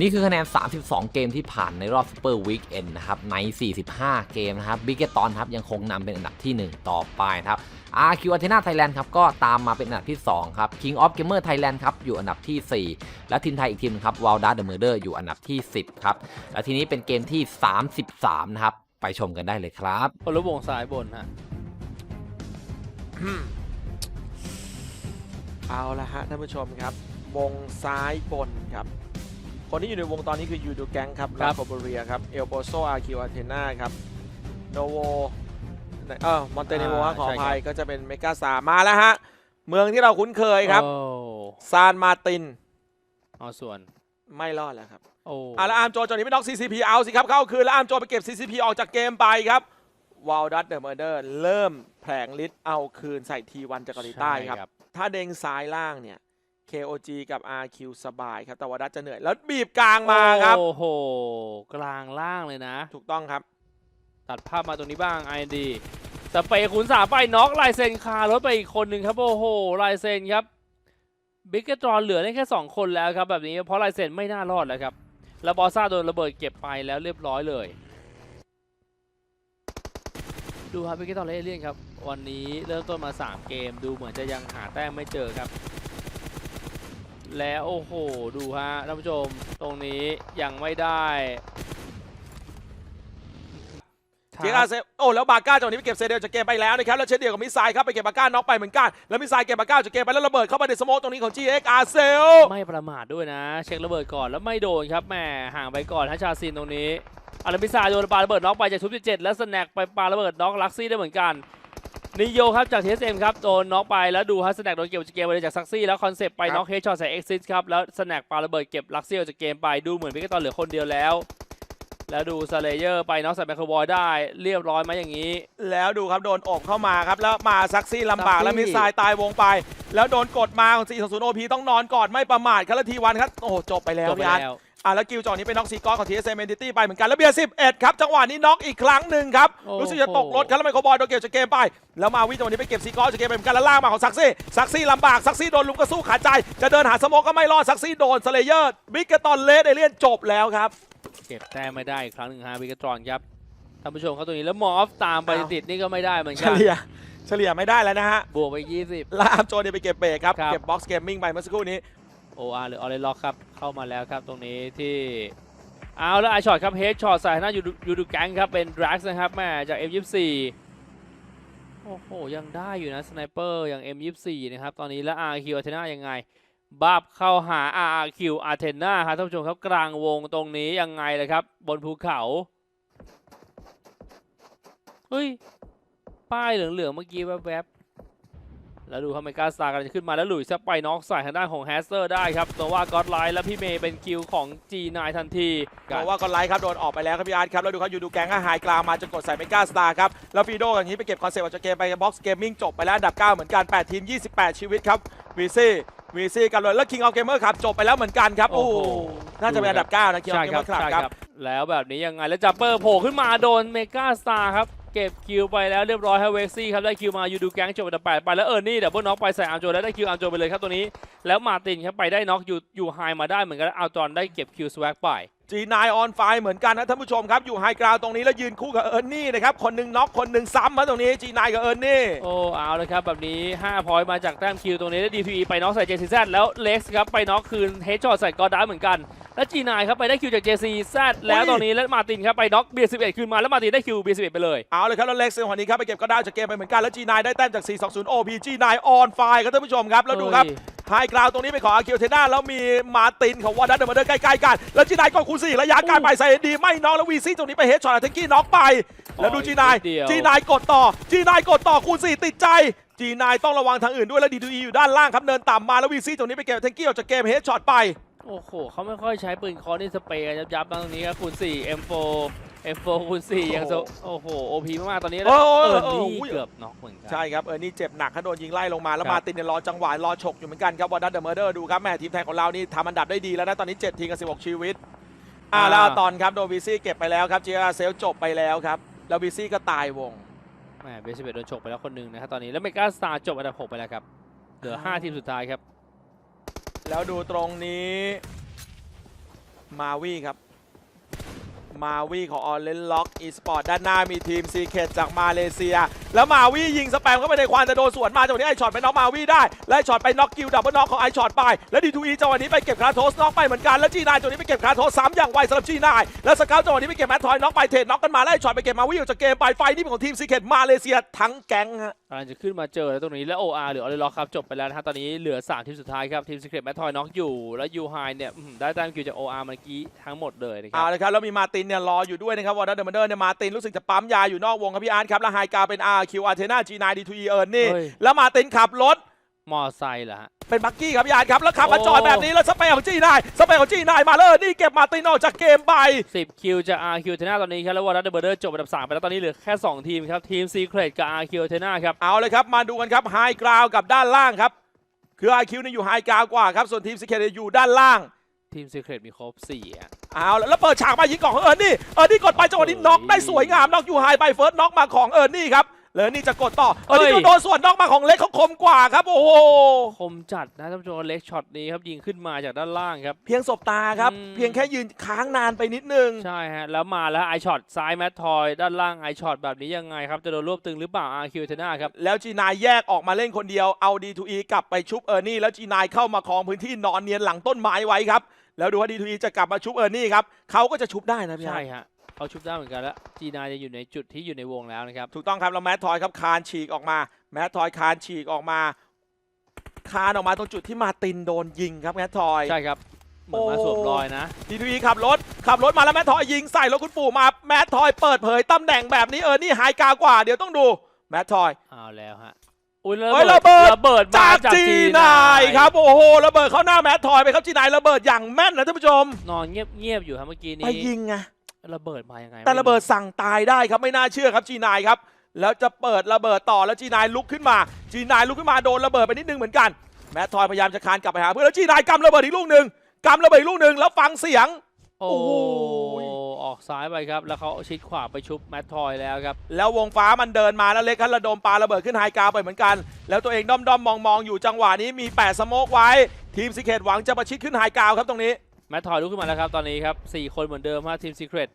นี่คือคะแนน 32 เกมที่ผ่านในรอบ Super Weekend นนะครับ ใน 45 เกมนะครับบิกเกตอนครับยังคงนำเป็นอันดับที่ 1 ต่อไปครับ RQ Athena Thailand ครับก็ตามมาเป็นอันดับที่ 2 ครับ King of Gamer Thailand ครับอยู่อันดับที่ 4 และทีมไทยอีกทีมครับ Wild Dart The Murder อยู่อันดับที่ 10 ครับ และทีนี้เป็นเกมที่ 33 นะครับ ไปชมกันได้เลยครับคนรู้วงซ้ายบนฮะเอาละฮะท่านผู้ชมครับวงซ้ายบนครับ คนที่อยู่ในวงตอนนี้คือยูดูแกงครับครัลาบโคบเรียครับ เอลโปโซอาคิวอาเทนาครับ โนโวเออมอนเตเนโวขออภัยก็จะเป็นเมกาซามาแล้วฮะ เมืองที่เราคุ้นเคยครับโอ้ซานมาตินเอาส่วน ไม่รอดแล้วครับ โอ้อะแล้วอาร์มโจจอนนี้ไม่น็อก CCP เอาสิครับเข้าคืนแล้วอาร์มโจไปเก็บ CCP ออกจากเกมไปครับวอลดัตเดอะเมอร์เดอร์เริ่มแผลงฤทธิ์เอาคืนใส่ทีวันจากเกาหลีใต้ครับ ถ้าเด้งซ้ายล่างเนี่ย KOG กับ RQ สบายครับแต่ว่าดัตจะเหนื่อย แล้วบีบกลางมาครับ โอ้โห กลางล่างเลยนะ ถูกต้องครับ ตัดภาพมาตรงนี้บ้าง IND สเปย์คูณสามไปน็อกลายเซนคารถไปอีกคนหนึ่งครับ โอ้โหลายเซนครับบิ๊กเกตรอนเหลือได้แค่ 2 คนแล้วครับ แบบนี้เพราะลายเซนไม่น่ารอดแล้วครับ แล้วบอสซ่าโดนระเบิดเก็บไปแล้วเรียบร้อยเลย ดูครับบิ๊กเกตรอนเลเลียนครับ วันนี้เริ่มต้นมา 3 เกมดูเหมือนจะยังหาแต้มไม่เจอครับ แล้วโอ้โห ดูฮะท่านผู้ชมตรงนี้ยังไม่ได้เทียร์เซฟโอ้แล้วบาก้าจังหวะนี้ไปเก็บเซเดลจากเกมไปแล้วนะครับแล้วเช่นเดียวกับมิสไซล์ครับไปเก็บบาก้าน็อกไปเหมือนกันแล้วมิสไซล์เก็บบาก้าจากเกมไปแล้วระเบิดเข้ามาในสโมกตรงนี้ของ GX อาเซลไม่ประมาทด้วยนะ เช็คระเบิดก่อนแล้วไม่โดนครับแหมห่างไปก่อนฮัชชาซินตรงนี้อารามิซาโดนปาระเบิดน็อกไปจากทุบที่เจ็ดแล้วสแน็คไปปาระเบิดน็อกลักซี่ได้เหมือนกัน นิโยครับจาก TSM ครับโดนน็อกไปแล้วดูฮัสแน็คโดนเก็บจากเกมไปเลยจากซักซี่แล้วคอนเซปต์ไปน็อกเฮดช็อตใส่เอ็กซิสครับแล้วสแน็คปาระเบิดเก็บลักซี่ออกจากเกมไปดูเหมือนพิกตอนเหลือคนเดียวแล้ว แล้วดูสเลเยอร์ไปน็อกใส่แมคโครบอยได้เรียบร้อยไหมอย่างนี้ แล้วดูครับโดนอบเข้ามาครับแล้วมาซักซี่ลำบากซักซี่แล้วมิสไซล์ตายวงไป แล้วโดนกดมาของ4 2 0 OP ต้องนอนก่อนไม่ประมาทครับแล้วทีวันครับโอ้โหจบไปแล้วจบไปพี่อาร์ตแล้ว อะแล้วกิวจอนี้เป็นน็อกซีกอร์ของ TSM Entity ไปเหมือนกัน แล้วเบียร์11ครับจังหวะนี้น็อกอีกครั้งหนึ่งครับโอ้โหรู้สึกจะตกรถครับแล้วไมโครบอยโดนเก็บจากเกมไป แล้วมาวิจังหวะนี้ไปเก็บซีกอร์จากเกมไปเหมือนกันแล้วล่างมาของซักซี่ซักซี่ลำบากซักซี่โดนลุมกระสู้ขาดใจ จะเดินหาสโมกก็ไม่รอดซักซี่โดนสเลเยอร์บิ๊กเกตอนเลสเอเลียนจบแล้วครับเก็บแต้มไม่ได้อีกครั้งหนึ่งฮะพิกตรอนครับท่านผู้ชมครับตรงนี้แล้วมอฟตามไปอ้าวติดนี่ก็ไม่ได้เหมือนเฉกันลี่ยเฉลี่ยไม่ได้แล้วนะฮะบวกไป 20แล้วอาร์มโจเนี่ยไปเก็บเบรกครับครับเก็บบ็อกซ์เกมมิ่งไปเมื่อสักครู่นี้ OR หรือ Orange Lock ครับ เข้ามาแล้วครับตรงนี้ที่เอาแล้วไอช็อตครับเฮดช็อตใส่หน้ายูดูยูดูแกงครับ เป็นดรักนะครับแม่จาก M24 โอ้โห ยังได้อยู่นะสไนเปอร์อย่าง M24 นะครับ ตอนนี้แล้ว RQ Athena ยังไงบับเข้าหา RQ Athena ครับท่านผู้ชมครับกลางวงตรงนี้ยังไงเลยครับ บนภูเขา เฮ้ย ป้ายเหลืองๆเมื่อกี้แวบๆ แล้วดูครับเมกาสตาร์กำลังจะขึ้นมาแล้วหลุยส์จะไปน็อกใส่ทางด้านของแฮสเตอร์ได้ครับตัวว่าก็อดไลน์และพี่เมย์เป็นคิวของ G9 ทันทีบอกว่าก็ไลท์ครับโดนออกไปแล้วครับพี่อาร์ตครับแล้วดูเขาอยู่ดูแกงก็หายกลางมาจนกดใส่เมกาสตาร์ครับแล้วฟีโดอย่างนี้ไปเก็บคอนเซปต์ออกจากเกมไปบ็อกซ์เกมมิ่งจบไปแล้วอันดับ 9 เหมือนกัน 8 ทีม 28 ชีวิตครับวีซี่วีซี่กันเลยแล้ว King of Gamer ครับจบไปแล้วเหมือนกันครับโอ้โหโอ้โหน่าจะเป็นอันดับ9นะ King of ใช่ครับ Gamer ครับใช่ครับครับแล้วแบบนี้ยังไงแล้วจัปเปอร์โผล่ขึ้นมาโดนเมกาสตาร์ครับ เก็บคิวไปแล้วเรียบร้อยให้เวกซี่ครับได้คิวมายูดูแก๊งจบอันดับแปดไปแล้วเออร์นี่ดับเบิลน็อกไปใส่อาร์โจแล้วได้คิวอาร์โจไปเลยครับตัวนี้ แล้วมาตินครับไปได้น็อกอยู่อยู่ไฮมาได้เหมือนกันแล้วอาร์จอนได้เก็บคิวสวักไป G9 on fire เหมือนกันนะท่านผู้ชมครับ อยู่ไฮกราวตรงนี้แล้วยืนคู่กับเอิร์นนี่นะครับ คนหนึ่งน็อกคนหนึ่งซ้ำมาตรงนี้ G9 กับเอิร์นนี่โอ้เอาเลยครับ แบบนี้5พอยต์มาจากแต้มคิวตรงนี้แล้ว DPE ไปน็อกใส่ JCZ แล้วเล็กซ์ครับไปน็อกคืนเฮดช็อตใส่กอร์ดาเหมือนกัน แล้ว G9 ครับไปได้คิวจาก JCZ แล้วตรงนี้แล้วมาร์ตินครับไปน็อกเบียร์11คืนมาแล้วมาร์ตินได้คิวเบียร์11ไปเลยเอาเลยครับแล้วเล็กซ์วันนี้ครับไปเก็บก็ได้จากเกมไปเหมือนกันแล้ว G9 ได้แต้มจาก420 OP G9 on fire ครับท่านผู้ชมครับแล้วดูครับไฮกราวตรงนี้ไปขออาคิวเทน่าแล้วมีมาร์ตินของวอร์ดันเดอร์มาเดินใกล้ๆกันแล้วจีนายก็คูณสี่ระยะการไปใส่ดีไม่น็อกแล้ววีซี่ตรงนี้ไปเฮดช็อตเทงกี้น็อกไป แล้วดูจีนายนิดเดียวจีนายกดต่อจีนายกดต่อคูณสี่ติดใจจีนายต้องระวังทางอื่นด้วยแล้วดีทูอีอยู่ด้านล่างครับเนินต่ำมาแล้ววีซี่ตรงนี้ไปเก็บเทงกี้ออกจากเกมเฮดช็อตไปโอ้โหเขาไม่ค่อยใช้ปืนคอร์นี่สเปรย์กันยับๆตรงนี้ครับคูณ4 M4 M4 คูณ4ยังโซโอ้โห OP มากๆตอนนี้แล้วโอ้โหเออโอ้โหนี่เกือบน็อกเหมือนกันใช่ครับเออนี่เจ็บหนักถ้าโดนยิงไล่ลงมาแล้วครับมาร์ตินเนี่ยรอจังหวะรอฉกอยู่เหมือนกันครับวอร์ดันเดอร์เมอร์เดอร์ดูครับแม่ทีมไทยของเรานี่ทำอันดับได้ดีแล้วนะตอนนี้7ทีมกับ16 ชีวิต อ่าอ่าแล้วตอนครับโดนวีซี่เก็บไปแล้วครับเจอาเซลจบไปแล้วครับแล้ววีซี่ก็ตายวงแหมเบสเบโดนฉกไปแล้วคนหนึ่งนะครับตอนนี้แล้วเมกาสตาร์จบอันดับ6ไปแล้วครับเหลือ5ทีมสุดท้ายครับ แล้วดูตรงนี้มาวีครับ มาวีของออเรนล็อกอีสปอร์ตด้านหน้ามีทีมซีเคจากมาเลเซีย แล้วมาวียิงสแปมเข้าไปในควานแต่โดนสวนมาจังหวะนี้ไอช็อตไปน็อกมาวีได้ และไอช็อตไปน็อกกิลดับเบิลน็อกของไอช็อตไปแล้วดีทูอีจังหวะนี้ไปเก็บคาโทสน็อกไปเหมือนกันแล้วจีนายจังหวะนี้ไปเก็บคาโทสซ้ำอย่างไวสำหรับจีนายแล้วสเกลจังหวะนี้ไปเก็บแมททอยน็อกไปเทรดน็อกกันมาแล้วไอช็อตไปเก็บมาวีออกจากเกมไปไฟนี่เป็นของทีมซีเคมาเลเซียทั้งแก๊งฮะกำลังจะขึ้นมาเจอแล้วตรงนี้แล้ว OR หรือออริล็อกครับจบไปแล้วนะฮะตอนนี้เหลือ3ทีมสุดท้ายครับทีม Secret แมททอยน็อกอยู่แล้วยูไฮเนี่ยอื้อหือได้แต้มคิวจาก OR เมื่อกี้ทั้งหมดเลยนะครัเอาบเลยครับแล้วมีมาร์ตินเนี่ยรออยู่ด้วยนะครับวอร์ดเดอร์มันเดอร์เนี่ยมาร์ตินรู้สึกจะปั๊มยาอยู่นอกวงครับพี่อาร์ตครับแล้วไฮกาเป็น RQ อาร์เทนา G9 D2E เอิร์นนี่ เฮ้ย แล้วมาร์ตินขับรถ มอไซค์เหรอฮะ เป็นบักกี้ครับพี่อาร์ตครับ แล้วขับมาโอ้จอดแบบนี้แล้วสเปรย์ของ G9 สเปรย์ของ G9 มาเลยนี่เก็บมาร์ตินออกจากเกมไป 10 คิวจาก RQ เทน่าตอนนี้ครับแล้ววอร์ดัตเบอร์เดอร์จบอันดับ3ไปแล้วตอนนี้เหลือแค่ 2 ทีมครับ ทีม Secret กับ RQ เทน่าครับ เอาเลยครับ มาดูกันครับไฮกราวกับด้านล่างครับ คือ IQ เนี่ยอยู่ไฮกราวกว่าครับ ส่วนทีมซีเคอยู่ด้านล่าง ทีม Secret มีครบ4อะเอาแล้วแล้วเปิดฉากมายิงของเอิร์นนี่เอิร์นนี่กดไปจังหวะนี้โอ้ยน็อกได้สวยงามน็อกอยู่ไฮไปเฟิร์สน็อกมาของเอิร์นนี่ครับเลยนี่จะกดต่อเอิร์นนี่เฮ้ยโดนส่วนน็อกมาของเล็กเขาคมกว่าครับ โอ้โหคมจัดนะท่านผู้ชมเล็กช็อตนี้ครับยิงขึ้นมาจากด้านล่างครับ เพียงสบตาครับอืมเพียงแค่ยืนค้างนานไปนิดนึง ใช่ฮะ แล้วมาแล้วไอช็อตซ้ายแมททอย ด้านล่างไอช็อตแบบนี้ยังไงครับ จะโดนรวบตึงหรือเปล่า RQ เทน่าครับ แล้วจีนายแยกออกมาเล่นคนเดียวเอา D2E กลับไปชุบเออร์นี่แล้วจีนายเข้ามาครองพื้นที่นอนเนียนหลังต้นไม้ไว้ครับ แล้วดูว่า D2E จะกลับมาชุบเออร์นี่ครับเขาก็จะชุบได้นะพี่ใช่อาร์ตฮะเขาชุบได้เหมือนกันแล้วจีนาจะอยู่ในจุดที่อยู่ในวงแล้วนะครับถูกต้องครับแล้วแมททอยครับคานฉีกออกมา แมททอยคานฉีกออกมา คานออกมาตรงจุดที่มาตินโดนยิงครับแมททอยใช่ครับเหมือนมาโอ้สวมรอยนะดีทูอีขับรถขับรถมาแล้วแมททอยยิงใส่รถคุณปู่มาแมททอยเปิดเผยตำแหน่งแบบนี้เออนี่หายกากว่า เดี๋ยวต้องดูแมททอยเอาแล้วฮะ อุ้ยเฮ้ยระเบิดระเบิดมาจากจากจีจีนายครับโอ้โหระเบิดเข้าหน้าแมททอยไปครับจีนายระเบิดอย่างแม่นนะท่านผู้ชม นอนเงียบๆอยู่ครับเมื่อกี้ไปนี้ยิงไงระเบิดมายังไง แต่ระเบิดสั่งตายได้ครับไม่น่าเชื่อครับจีนายครับ แล้วจะเปิดระเบิดต่อแล้วจีนายลุกขึ้นมา จีนายลุกขึ้นมาโดนระเบิดไปนิดนึงเหมือนกัน แมททอยพยายามจะคานกลับไปหาเพื่อนแล้วจีนายกำระเบิดอีกลูกหนึ่งกำระเบิดอีกลูกหนึ่งแล้วฟังเสียง โอ้โอ้โหออกซ้ายไปครับ แล้วเขาชิดขวาไปชุบแมททอยแล้วครับ แล้ววงฟ้ามันเดินมาแล้วเล็กคันระดมปาระเบิดขึ้นไฮกราวไปเหมือนกัน แล้วตัวเองด้อมด้อมมองมองๆอยู่จังหวะนี้มี8สโมกไว้ ทีมซิเคตหวังจะประชิดขึ้นไฮกราวครับตรงนี้แมททอยลุกขึ้นมาแล้วครับตอนนี้ครับสี่คนเหมือนเดิมฮะทีม Secret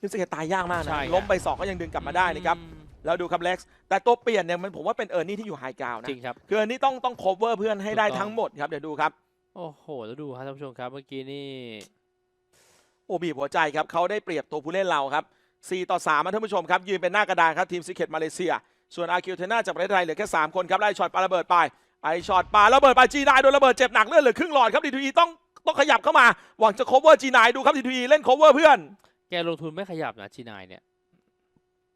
ทีมซิเคตตายยากมากใช่นะครับล้มไปสองก็ยังดึงกลับมาได้นะครับอืมแล้วดูครับเล็กซ์แต่ตัวเปลี่ยนเนี่ยมันผมว่าเป็นเออร์นี่ที่อยู่ไฮกราวนะจริงครับคือเออร์นี่ต้องต้อง cover เพื่อนให้ได้ถูกต้องทั้งหมดครับเดี๋ยวดูครับโอ้โหแล้วดูครับท่านผู้ชมครับเมื่อกี้นี่โอ้ บีบหัวใจครับเขาได้เปรียบตัวผู้เล่นเราครับ 4 ต่อ3นะท่านผู้ชมครับ ยืนเป็นหน้ากระดานครับทีมซิเคตมาเลเซีย ส่วนอาคิวเทน่าจากประเทศไทยเหลือแค่ 3 คนครับไล่ช็อตปาระเบิดไปไอช็อตปาระเบิดไปจีนายโดนระเบิดเจ็บหนักเลือดเหลือครึ่งหลอดครับดีทูอีต้องต้องขยับเข้ามาหวังจะ cover จีนายดูครับดีทูอีเล่น cover เพื่อน แกลงทุนไม่ขยับนะจีนายเนี่ย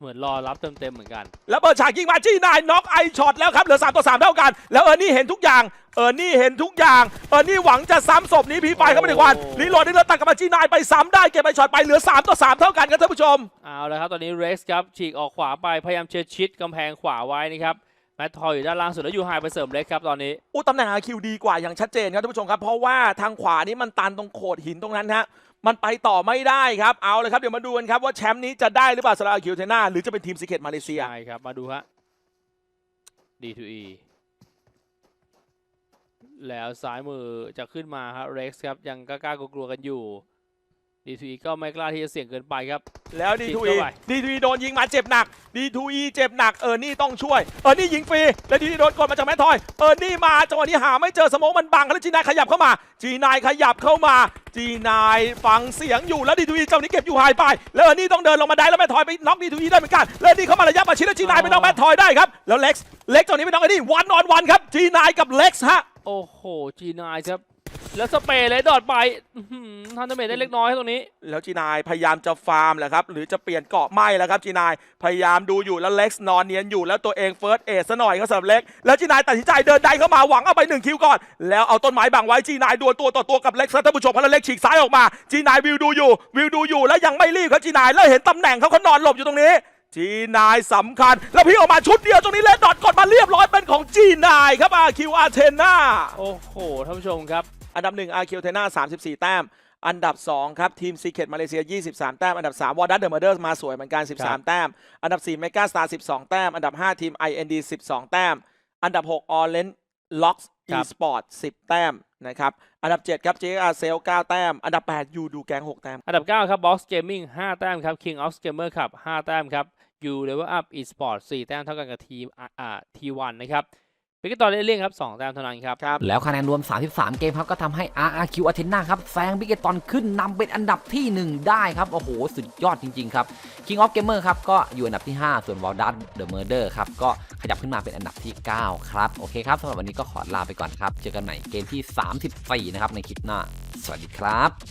เหมือนรอรับเต็มๆเหมือนกัน แล้วเปิดฉากยิงมาจีนายน็อกไอช็อตแล้วครับเหลือ 3 ต่อ 3 เท่ากัน แล้วเออร์นี่เห็นทุกอย่าง เออร์นี่เห็นทุกอย่าง เออร์นี่หวังจะซ้ำศพนี้พีไฟเข้าไปในควันโอ้รีโหลดได้เลยตัดกลับมาจีนายไปซ้ำได้เก็บไอช็อตไปเหลือ 3 ต่อ 3 เท่ากันครับท่านผู้ชม เอาแล้วครับตอนนี้เร็กซ์ครับฉีกออกขวาไปพยายามเชียร์ชิดกำแพงขวาไว้นะครับแมททอยอยู่ด้านล่างสุดแล้วยูไฮไปเสริมเล็กครับตอนนี้อู้ตำแหน่ง RQ ดีกว่าอย่างชัดเจนครับท่านผู้ชมครับ เพราะว่าทางขวานี้มันตันตรงโขดหินตรงนั้นฮะ มันไปต่อไม่ได้ครับ เอาเลยครับ เดี๋ยวมาดูกันครับว่าแชมป์นี้จะได้หรือเปล่าสำหรับ RQ เทน่าหรือจะเป็นทีมซิเกตมาเลเซีย ใช่ครับ มาดูฮะ D2E แล้วซ้ายมือจะขึ้นมาครับเร็กซ์ครับ ยังกล้ากลัวๆกันอยู่ D2E ก็ไม่กล้าที่จะเสี่ยงเกินไปครับ แล้วจิก D2E เข้าไป D2E โดนยิงมาเจ็บหนัก D2E เจ็บหนักเออร์นี่ต้องช่วยเออร์นี่ยิงฟรีแล้ว D2E โดนกดมาจากแมททอยเออร์นี่มาจังหวะนี้หาไม่เจอสโมองมันบังแล้วจีนายขยับเข้ามา จีนายขยับเข้ามา จีนายฟังเสียงอยู่แล้ว D2E เจ้านี้เก็บอยู่หายไป แล้วเออร์นี่ต้องเดินลงมาได้แล้วแมททอยไปน็อก D2E ได้เหมือนกันแล้วเออร์นี่เข้ามาระยะประชิดแล้วจีนายไปน็อกแมททอยได้ครับแล้วเล็กซ์เล็กซ์เจ้านี้ไปน็อกไอ้นี่วันออนวันครับจีนายกับเล็กซ์ฮะโอ้โห G9 ครับ แล้วสเปรย์เลยดอดไปอื้อหือทันเดเมจได้เล็กน้อยตรงนี้ แล้วจีนายพยายามจะฟาร์มแหละครับ หรือจะเปลี่ยนเกาะไม่แล้วครับจีนายพยายามดูอยู่แล้วเล็กซ์นอนเนียนอยู่แล้วตัวเองเฟิร์สเอซะหน่อยก็สำหรับเล็ก แล้วจีนายตัดสินใจเดินได้เข้ามาหวังเอาไปหนึ่งคิวก่อน แล้วเอาต้นไม้บังไว้จีนายดวลตัวต่อตัวกับเล็กซ์ท่านผู้ชมเพราะแล้วเล็กฉีกซ้ายออกมาจีนายวิวดูอยู่ วิวดูอยู่แล้วยังไม่รีบครับจีนายแล้วเห็นตำแหน่งเขาเขานอนหลบอยู่ตรงนี้จีนายสำคัญ แล้วพี่ออกมาชุดเดียวตรงนี้เลดดอทกดมาเรียบร้อยเป็นของจีนายครับอาคิวอาเทนาโอ้โหท่านผู้ชมครับ อันดับ1 RQ t e n a 34 แต้ม อันดับ 2 ครับ ทีม Secret มาเลเซีย 23 แต้ม อันดับ3 w a r d a n The Murders มาสวยเหมือนกันครับ13 แต้ม อันดับ4 Mega Star 12 แต้ม อันดับ 5 ทีม IND 12 แต้ม อันดับ6 Orange ล็อกครับ e-sport 10 แต้มนะครับ อันดับ 7 ครับ JR Cell 9แต้ม อันดับ 8 ยูดูแกง 6 แต้ม อันดับ 9 ครับ Box Gaming 5 แต้มครับ King of Gamer ครับ 5 แต้มครับ U Level Up Esports 4 แต้มเท่ากันกับทีมอ่าอ่า T1 นะครับ พิกตอนเล่นๆครับ2แต้มเท่านั้นครับครับแล้วคะแนนรวม 33 เกมครับก็ทำให้ RRQ Athena ครับแซง Big ตอนขึ้นนำเป็นอันดับที่ 1 ได้ครับ โอ้โห สุดยอดจริง ๆ ครับ King of Gamer ครับ ก็อยู่อันดับที่ 5 ส่วน w a l d a t The Murder ครับ ก็ขยับขึ้นมาเป็นอันดับที่ 9 ครับ โอเคครับสำหรับวันนี้ก็ขอลาไปก่อนครับ เจอกันใหม่เกมที่ 34 นะครับในคลิปหน้า สวัสดีครับ